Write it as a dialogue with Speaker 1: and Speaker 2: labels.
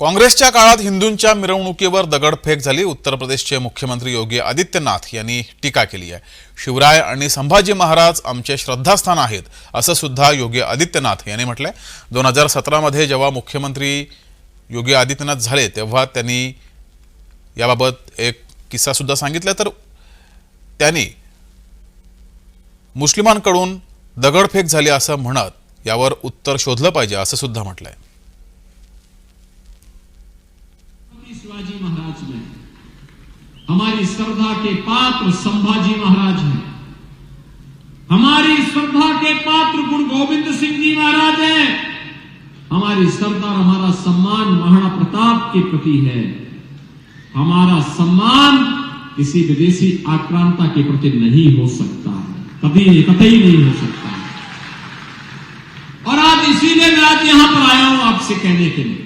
Speaker 1: काँग्रेसच्या काळात हिंदूंच्या मिरवणुकीवर दगडफेक झाली. उत्तर प्रदेशचे मुख्यमंत्री योगी आदित्यनाथ यांनी टीका केली आहे. शिवराय आणि संभाजी महाराज आमचे श्रद्धास्थान आहेत असं सुद्धा योगी आदित्यनाथ यांनी म्हटलंय. दोन हजार सतरामध्ये जेव्हा मुख्यमंत्री योगी आदित्यनाथ झाले तेव्हा त्यांनी याबाबत एक किस्सासुद्धा सांगितला. तर त्यांनी मुस्लिमांकडून दगडफेक झाली असं म्हणत यावर उत्तर शोधलं पाहिजे असं सुद्धा म्हटलंय.
Speaker 2: शिवाजी महाराज में। हमारी श्रद्धा के पात्र संभाजी महाराज हैं। हमारी श्रद्धा के पात्र गुरु गोविंद सिंह जी महाराज हैं। हमारी श्रद्धा हमारा सम्मान महाराणा प्रताप के प्रति है। हमारा सम्मान किसी विदेशी आक्रांता के प्रति नहीं हो सकता कभी कतई नहीं हो सकता और आज इसीलिए मैं आज यहाँ पर आया हूँ आपसे कहने के लिए।